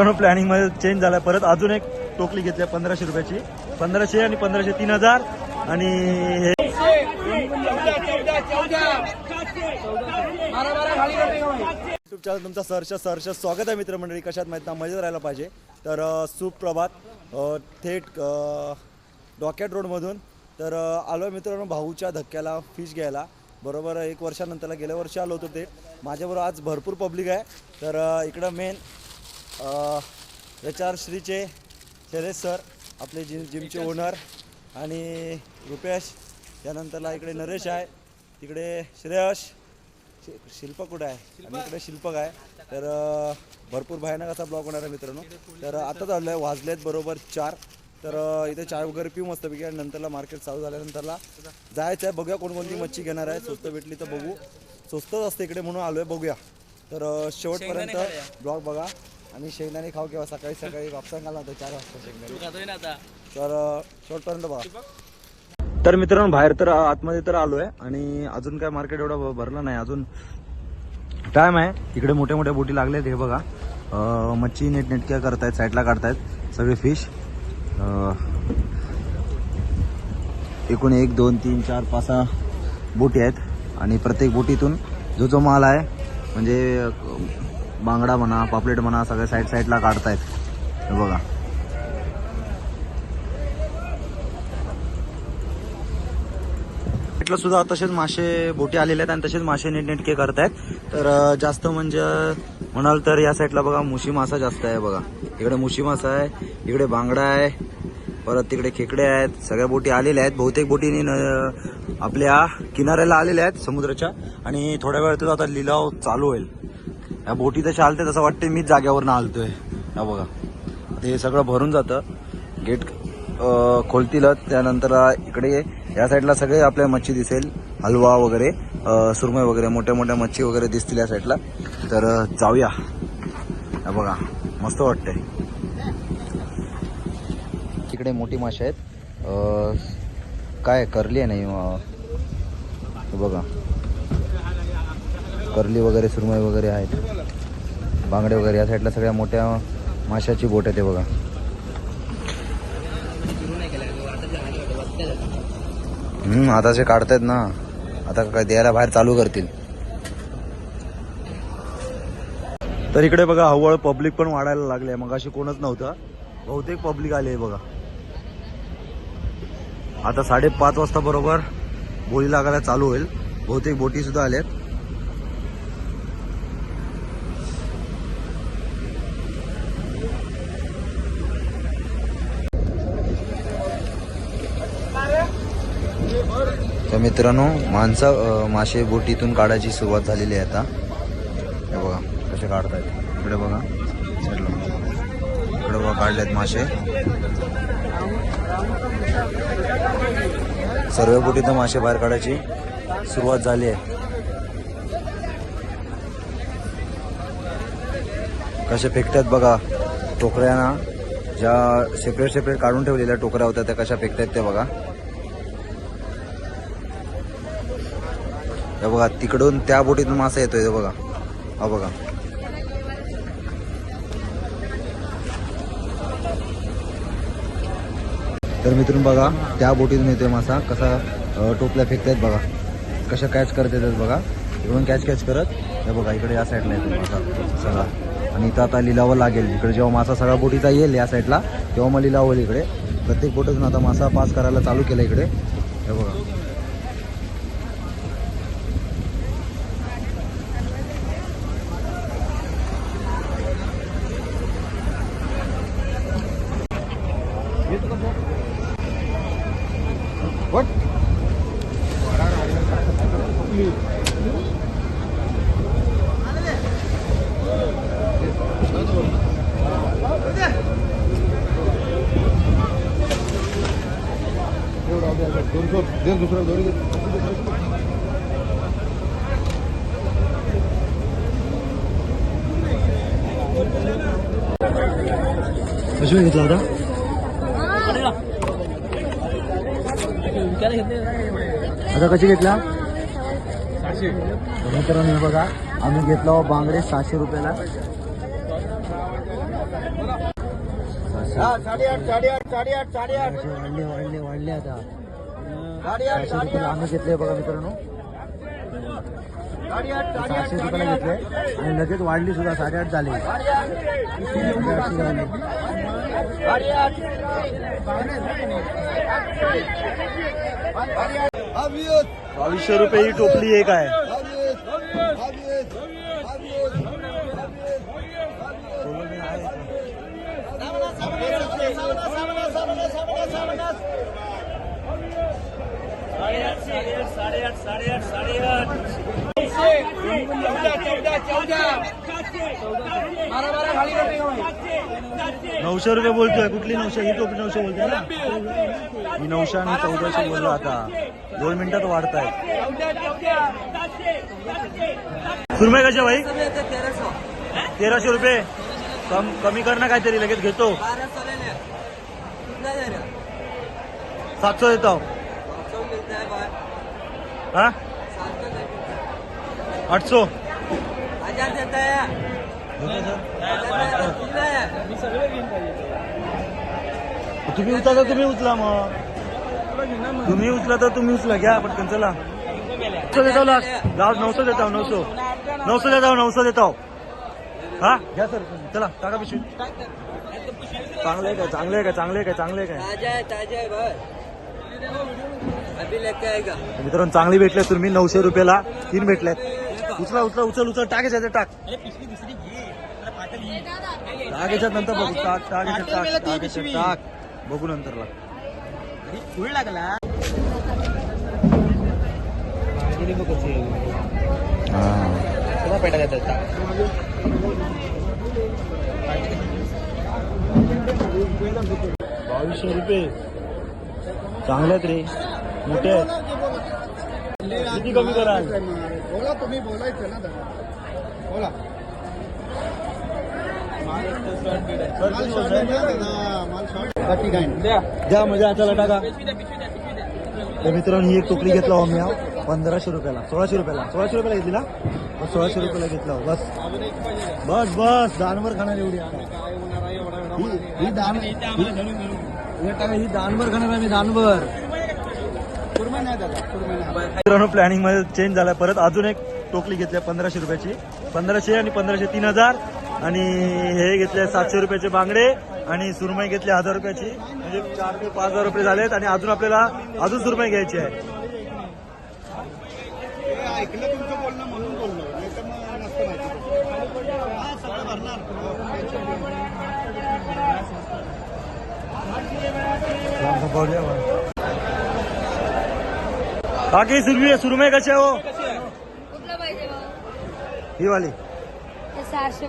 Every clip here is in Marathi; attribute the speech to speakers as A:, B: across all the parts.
A: मित्रांनो प्लॅनिंगमध्ये चेंज झाला. परत अजून एक टोकली घेतली पंधराशे रुपयाची. पंधराशे आणि पंधराशे तीन हजार. आणि हे युट्यूब चॅनल तुमचं सहर्ष सहर्ष स्वागत आहे मित्रमंडळी. कशात माहीत ना मजेत राहायला पाहिजे. तर सुप्रभात थेट डॉकेट रोडमधून तर आलो आहे मित्रांनो भाऊच्या धक्क्याला फिश घ्यायला. बरोबर एक वर्षानंतरला गेल्या वर्षी आलो होतो ते माझ्याबरोबर आज भरपूर पब्लिक आहे. तर इकडं मेन एच आर श्रीचे शैलेश सर आपले जिम जिमचे ओनर आणि रुपेश त्यानंतरला इकडे नरेश आहे तिकडे श्रेयश शि- शिल्प कुठं आहे? आणि इकडे शिल्पक आहे. तर अ, भरपूर भयानक असा ब्लॉग होणार आहे मित्रांनो. तर आता चाललं आहे वाजलेत बरोबर चार. तर अ, इथे चाय वगैरे पिऊ मस्तपैकी आणि नंतरला मार्केट चालू झाल्यानंतरला जायचं आहे. बघूया कोणकोणती मच्छी घेणार आहे. स्वस्त भेटली तर बघू. स्वस्तच असते इकडे म्हणून आलो आहे बघूया. तर अ, शेवटपर्यंत ब्लॉग बघा. आणि शेंगदाणे खाऊ किंवा सकाळी सकाळी वापसा घाला होता चार वाजता शेंगदाणे. तर शेवटपर्यंत बघा. तर मित्रांनो बाहेर तर आतमध्ये तर आलोय आणि अजून काय मार्केट एवढं भरलं नाही. अजून टाइम आहे. इकडे मोठ्या मोठ्या बोटी लागल्यात हे बघा. अं, मच्छी नेट नेटक्या करतायत साईडला काढतायत. सगळे फिश एकूण एक दोन तीन चार पाच सहा बोटी आहेत. आणि प्रत्येक बोटीतून जो जो माल आहे म्हणजे बांगडा म्हणा पापलेट म्हणा सगळ्या साईड साईडला काढतायत. हे बघा. सुद्धा तसेच मासे बोटी आलेले आहेत आणि तसेच मासे नीटनेटके करतायत. तर जास्त म्हणजे म्हणाल तर या साईडला बघा मुशी मासा जास्त आहे बघा. इकडे मुशी मासा आहे इकडे बांगडा आहे परत तिकडे खेकडे आहेत सगळ्या बोटी आलेल्या आहेत. बहुतेक बोटीने न- आपल्या किनाऱ्याला आलेल्या आहेत समुद्राच्या. आणि थोड्या वेळातच आता लिलाव चालू होईल. या बोटी तशा आलते तसं वाटते मीच जाग्यावर आलतोय. हा बघा. ते हे सगळं भरून जातं. गेट खोलतीलच त्यानंतर इकडे या साईडला सगळे आपल्या मच्छी दिसेल. हलवा वगैरे सुरमई वगैरे मोठ्या मोठ्या मच्छी वगैरे दिसतील या साईडला. तर जाऊया. हा बघा. मस्त वाटतंय. तिकडे मोठी मासे आहेत. काय करली आहे नाही बघा. करली वगैरे सुरमई वगैरे आहेत. बांगडे वगैरे या साईडला सगळ्या मोठ्या माशाची बोट आहे ते बघा. हम्म आता जे काढतायत ना आता काय द्यायला बाहेर चालू करतील. तर इकडे बघा हळूहळू पब्लिक पण वाढायला लागले. मग अशी कोणच नव्हतं. बहुतेक पब्लिक आले बघा. आता साडेपाच वाजता बरोबर बोली लागायला चालू होईल. बहुतेक बोटी सुद्धा आल्यात मित्रांनो माणसा मासे बोटीतून काढायची सुरुवात झालेली आहे आता. हे बघा कसे काढतायत. इकडे बघा. इकडे बघा आहेत मासे. सर्व बोटीतून मासे बाहेर काढायची सुरुवात झाली आहे. कसे फेकतात बघा टोकऱ्यांना. ज्या सेपरेट सेपरेट काढून ठेवलेल्या टोकऱ्या होत्या त्या कशा फेकतायत त्या बघा. हे बघा तिकडून त्या बोटीतून मासा येतोय हे बघा. हा बघा. तर मित्रांनो बघा त्या बोटीतून येतोय मासा. कसा टोपल्या फेकतायत बघा. कशा कॅच करत येतात बघा. इकडून कॅच कॅच करत हे बघा इकडे या साईडला येतो मासा सगळा. आणि इथं आता लिलावं लागेल. इकडे जेव्हा मासा सगळा बोटीचा येईल या साईडला तेव्हा मग लिलाव होईल इकडे. प्रत्येक बोटीतून आता मासा पास करायला चालू केला इकडे. हे बघा. कशी घेतला होता आता कशी घेतला? मित्रांनो हे बघा आम्ही घेतला बांगडे सहाशे रुपयाला.
B: साडेआठ साडेआठ साडेआठ साडेआठ.
C: वाढले वाढले वाढले आता. सहाशे आम्ही घेतले बघा मित्रांनो. सहाशे रुपयाला घेतले आणि लगेच वाढली सुद्धा साडेआठ झाली.
A: बावीसशे रुपये ही टोपली एक आहे. नऊशे रुपये बोलतोय. कुठली नऊशे? ही टोपली नऊशे बोलतोय ना? मी नऊशे आणि चौदाशे बोललो आता. दोन मिनिटात वाढताय. सुरमय कशा भाई? तेराशे रुपये. कम कमी कर ना काहीतरी लगेच घेतो. सातशे देतो. हा? आठशो. तुम्ही उचला तर तुम्ही उचला मग. तुम्ही उचला तर तुम्ही उचला. घ्या पटकन चला. नऊशे देतो लास्ट. लास्ट नऊशे देतो नऊशे. नऊशे देतो नऊशे देतो हा? घ्या सर चला टाका पिशवी. चांगले आहे काय? चांगले आहे काय? चांगले आहे काय? चांगले आहे काय? मित्रांनो चांगली भेटले तुम्ही नऊशे रुपयाला तीन भेटल्यात उचला उचला उचल उचल. टाक याच्यात टाक. टाक याच्यात नंतर बघू. टाक टाक याच्यात टाक टाक याच्यात टाक. बघू नंतरला.
C: लागला. पेटा देतात
A: बावीसशे रुपये. चांगले आहेत रे. मोठे किती कमी कराल
B: बोला तुम्ही बोलायचं ना दादा बोला.
A: द्या. म्हणजे चला टाका. तर मित्रांनो ही एक टोपली घेतला हो मी हा. पंधराशे रुपयाला सोळाशे रुपयाला. सोळाशे रुपयाला घेतली ना? सोळाशे रुपयाला घेतला हो बस. बस बस. दानवर खाणार एवढी ही- दान ही दानवर खाणार आहे मी दानवर. मित्रांनो प्लॅनिंगमध्ये चेंज झालाय. परत अजून एक टोकली घेतली पंधराशे रुपयाची. पंधराशे आणि पंधराशे तीन हजार. आणि हे घेतले सातशे रुपयाचे बांगडे आणि सुरमई घेतली हजार रुपयाची. म्हणजे चार ते पाच हजार रुपये झालेत आणि अजून आपल्याला अजून सुरमई घ्यायची आहे.
B: ऐकलं तुमचं बोलणं म्हणून बोललो नाही तर मग नसतं माहिती हा, सगळं भरणार
A: बघूया मग. बाकी सुरमई कशी आहे हो।
D: कुठलं पाहिजे भाऊ
A: ही। वाली।
D: हे सहाशे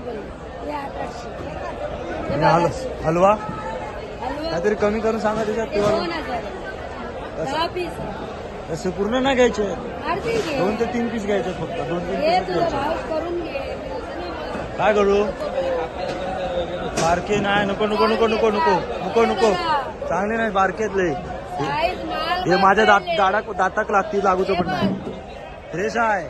D: बाराशे.
A: हलवा? काहीतरी कमी करून सांगा त्याच्यात वाला. तसे पूर्ण नाही घ्यायचे? दोन ते तीन पीस घ्यायचे फक्त. दोन तीन पीस. काय करू? बारके नाही नको नको नको नको नको नको नको. चांगले नाही बारकेत लय
D: साईज माल
A: हे माझ्या दात. दाडा दाताक लागतील लागूचं पण नाही. फ्रेश आहे.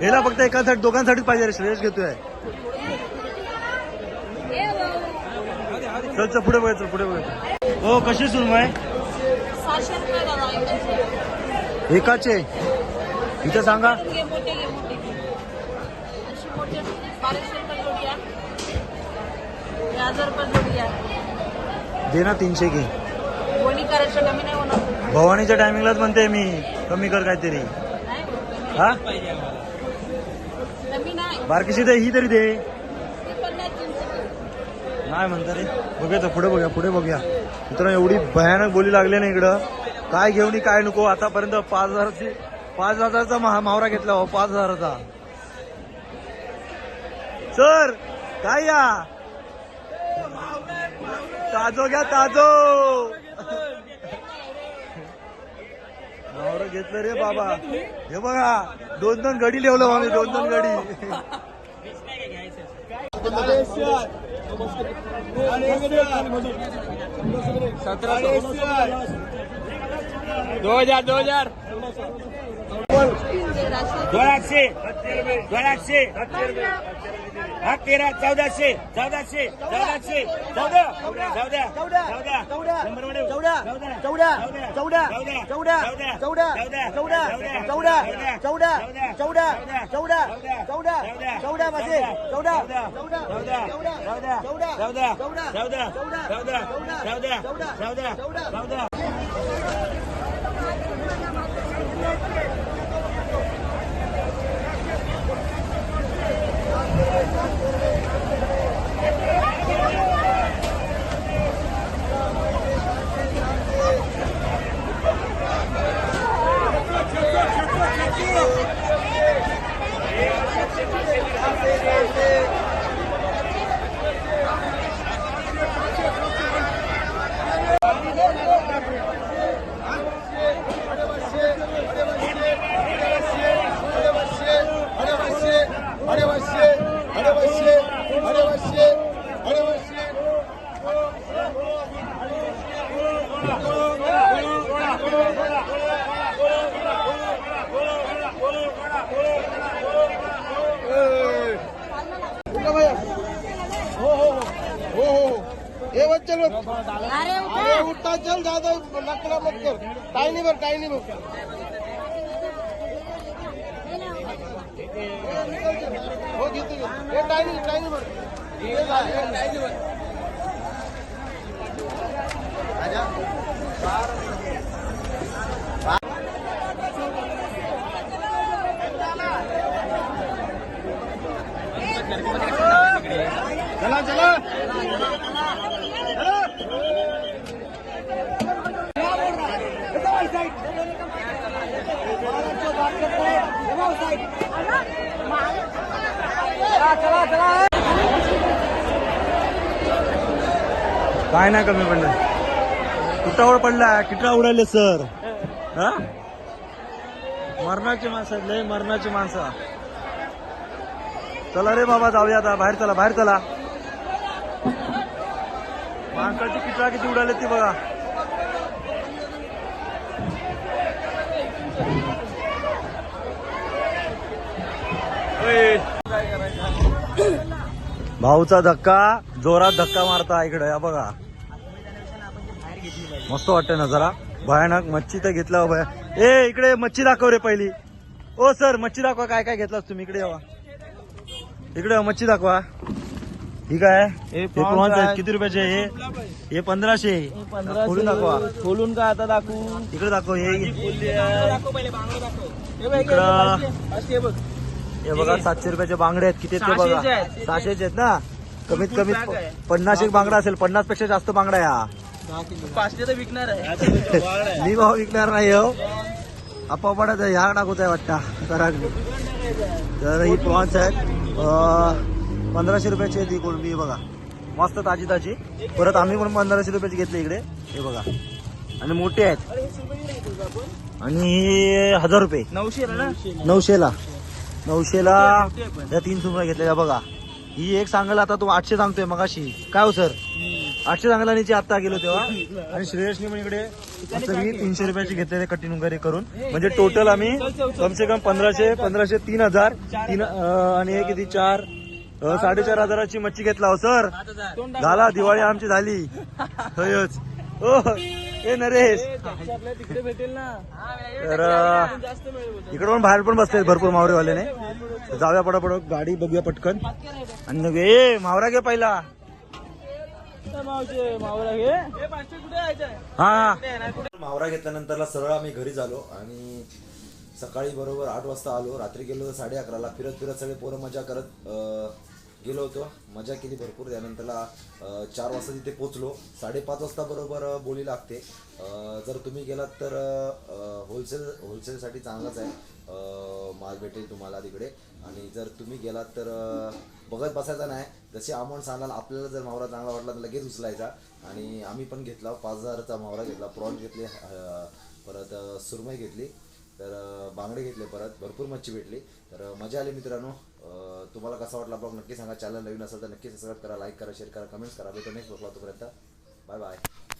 A: हेला
D: भाव-
A: फक्त एकासाठी दोघांसाठीच पाहिजे रे श्रेयस घेतोय.
D: हे
A: चल चल पुढे बघायचं पुढे बघायचं हो कशी सुरमय. एकाचे. इथं सांगा.
D: जोडी आहे हे हजार रुपये जोडी आहे
A: दे ना तीनशे घे. भवानीच्या टायमिंगलाच म्हणते मी कमी कर काहीतरी. हा? बारकीशी दे ही तरी दे.
D: नाही
A: म्हणता रे. बघूया तर पुढे बघूया पुढे बघूया. मित्रांनो एवढी भयानक बोली लागली ना इकडं. काय घेऊन काय नको आतापर्यंत पाच हजाराची पाच हजारचा महा मावरा घेतला हो पाच हजाराचा. सर काय या? ताजो घ्या ताजो. मावरा घेतलं रे बाबा. हे बघा दोन दोन गडी लिवलं आम्ही दोन दोन गडी
B: दो हजार दो हजार.
A: दोन आठशे दोन आठशे
E: हा तेरा चौदाशे चौदाशे चौदाशे चौदा चौदा चौदा चौदा नंबरमध्ये चौदा चौदा चौदा चौदा चौदा चौदा चौदा चौदा चौदा चौदा चौदा चौदा चौदा चौदा पाचशे चौदा चौदा चौदा चौदा चौदा चौदा चौदा चौदा चौदा चौदा चौदा
B: Thank you. बस. अरे उठता चल ज्यादा नकला मत कर काही नाही बर काही नाही बर. हो घेतो घेतो. ए काही नाही काही नाही बर.
A: काय नाही कमी पडलं. तुटावर पडला? किटा उडाले सर? हा? मरणाची माणसं लय मरणाची माणसं. चला रे बाबा जाऊया आता. बाहेर चला बाहेर चला. माणसाची किटा किती उडाले ती बघा. करायचं भाऊचा धक्का जोरात धक्का मारता इकडे या बघा. मस्त वाटतं ना जरा भयानक मच्छी तर घेतला हो भया. ए इकडे मच्छी दाखव रे पहिली. ओ सर मच्छी दाखवा काय काय घेतलास तुम्ही? इकडे यावा. इकडे मच्छी दाखवा. ठीक आहे? हे आहेत. किती रुपयाचे हे? हे पंधराशे खोलून दाखवा.
C: खोलून का आता दाखवू?
A: इकडे दाखव हे. इकडं. हे बघा सातशे रुपयाचे बांगडे आहेत. किती ते बघा. सहाशेचे आहेत ना? कमीत कमी
C: आहे.
A: पन्नास एक बांगडा असेल पन्नासपेक्षा जास्त बांगडा आहे हा
C: पाचशे तर विकणार आहे.
A: मी भाव विकणार नाही हो. आपापडाच ह्या टाकूच आहे वाटता. तर ही प्रॉन्स आहेत. पंधराशे रुपयाची आहे ती कोळंबी बघा. मस्त ताजी ताजी. परत आम्ही पण पंधराशे रुपयाची घेतली इकडे. हे बघा. आणि मोठे आहेत. आणि हे हजार रुपये.
C: नऊशे
A: नऊशेला. नऊशेला या तीन सुमरा घेतलेल्या बघा. ही एक सांगायला आता तू आठशे सांगतोय मगाशी. काय हो सर? आठशे सांगायला नीचे आता गेलो तेव्हा. आणि श्रेयसनी पण इकडे मी तीनशे रुपयाची घेतलेले कटिंग वगैरे करून. म्हणजे टोटल आम्ही कमसे कम पंधराशे पंधराशे तीन हजार तीन आणि हे किती? चार साडेचार हजाराची मच्छी घेतला हो सर. झाला दिवाळी आमची झाली. होयच. ओ. ए नरेश.
C: तिकडे भेटेल ना.
A: तर इकडे पण बाहेर पण बसले भरपूर मावरेवाल्याने जाऊया पटापट गाडी बघूया पटकन. आणि मग ए मावरा घे पहिला.
C: मावशे मावरा घे. हे.
A: हा मावरा घेतल्यानंतरला सरळ आम्ही घरी झालो आणि सकाळी बरोबर आठ वाजता आलो. रात्री गेलो तर साडे अकराला. फिरत फिरत सगळे पोरं मजा करत गेलो होतो. मजा केली भरपूर. त्यानंतरला चार वाजता तिथे पोचलो साडेपाच वाजता बरोबर बोली लागते. जर तुम्ही गेलात तर होलसेल होलसेलसाठी चांगलाच आहे. माल भेटेल तुम्हाला तिकडे. आणि जर तुम्ही गेलात तर बघत बसायचा नाही. जसे अमाऊंट सांगाल आपल्याला जर मावरा चांगला वाटला तर लगेच उचलायचा. आणि आम्ही पण घेतला पाच हजारचा मावरा घेतला. प्रॉन घेतले परत सुरमई घेतली. तर बांगडे घेतले परत. भरपूर मच्छी भेटली. तर मजा आली मित्रांनो. तुम्हाला कसा वाटला ब्लॉग नक्की सांगा. चॅनल नवीन असेल तर नक्की सबस्क्राईब करा लाईक करा शेअर करा कमेंट्स करा. भेटू नेक्स्ट ब्लॉगला तोपर्यंत बाय बाय